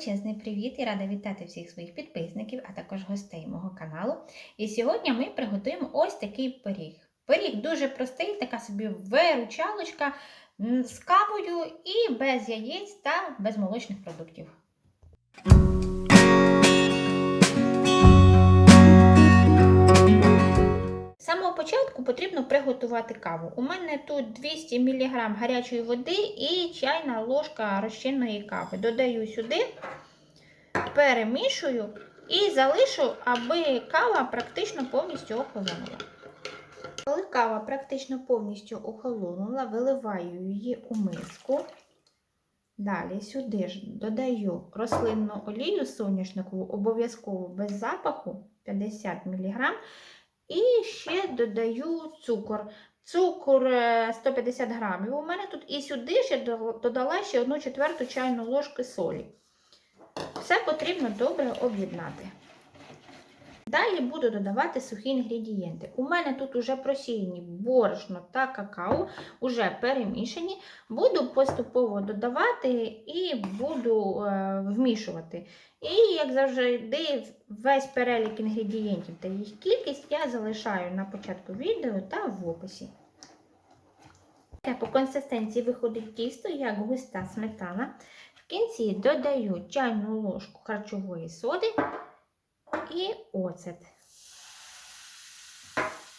Величезний привіт і рада вітати всіх своїх підписників, а також гостей мого каналу. І сьогодні ми приготуємо ось такий пиріг. Пиріг дуже простий, така собі виручалочка з кавою і без яєць та без молочних продуктів. Потрібно приготувати каву. У мене тут 200 мг гарячої води і чайна ложка розчинної кави. Додаю сюди, перемішую і залишу, аби кава практично повністю охолонула. Коли кава практично повністю охолонула, виливаю її у миску. Далі сюди ж додаю рослинну олію соняшникову, обов'язково без запаху 50 мг. І ще додаю цукор. Цукор е, 150 грамів. У мене тут і сюди ще додала ще 1 четверту чайну ложку солі. Все потрібно добре об'єднати. Далі буду додавати сухі інгредієнти. У мене тут уже просіяні борошно та какао, уже перемішані. Буду поступово додавати і буду е, вмішувати. І, як завжди, весь перелік інгредієнтів та їх кількість я залишаю на початку відео та в описі. По консистенції виходить тісто, як густа сметана. В кінці додаю чайну ложку харчової соди і оцет.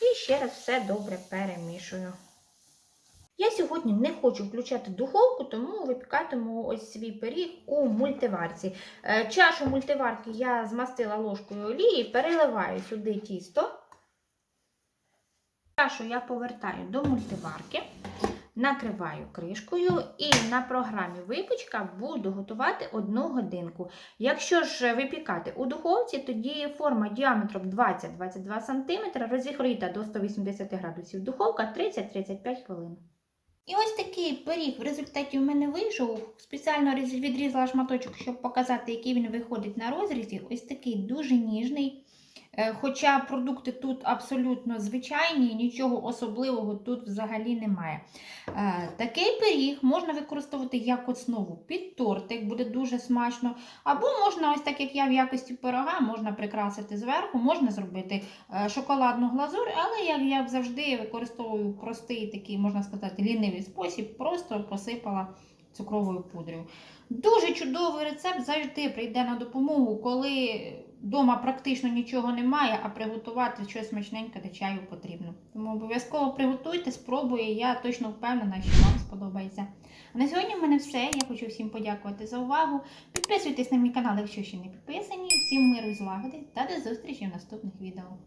І ще раз все добре перемішую. Я сьогодні не хочу включати духовку, тому випікатиму ось свій пиріг у мультиварці. Е, Чашу мультиварки я змастила ложкою олії, переливаю сюди тісто. Чашу я повертаю до мультиварки, накриваю кришкою і на програмі випічка буду готувати 1 годинку. Якщо ж випікати у духовці, тоді форма діаметром 20-22 см розігріта до 180 градусів духовка 30-35 хвилин. І ось такий пиріг в результаті в мене вийшов. Спеціально різ- відрізала шматочок, щоб показати, який він виходить на розрізі. Ось такий дуже ніжний. Е, Хоча продукти тут абсолютно звичайні, нічого особливого тут взагалі немає. Е, Такий пиріг можна використовувати як основу під тортик, буде дуже смачно. Або можна, ось так як я в якості пирога, можна прикрасити зверху, можна зробити е, шоколадну глазур, але як я завжди використовую простий такий, можна сказати, лінивий спосіб, просто посипала цукровою пудрою. Дуже чудовий рецепт завжди прийде на допомогу, коли вдома практично нічого немає, а приготувати щось смачненьке до чаю потрібно. Тому обов'язково приготуйте, спробуйте, я точно впевнена, що вам сподобається. А на сьогодні в мене все. Я хочу всім подякувати за увагу. Підписуйтесь на мій канал, якщо ще не підписані. Всім миру і злагоди та до зустрічі в наступних відео.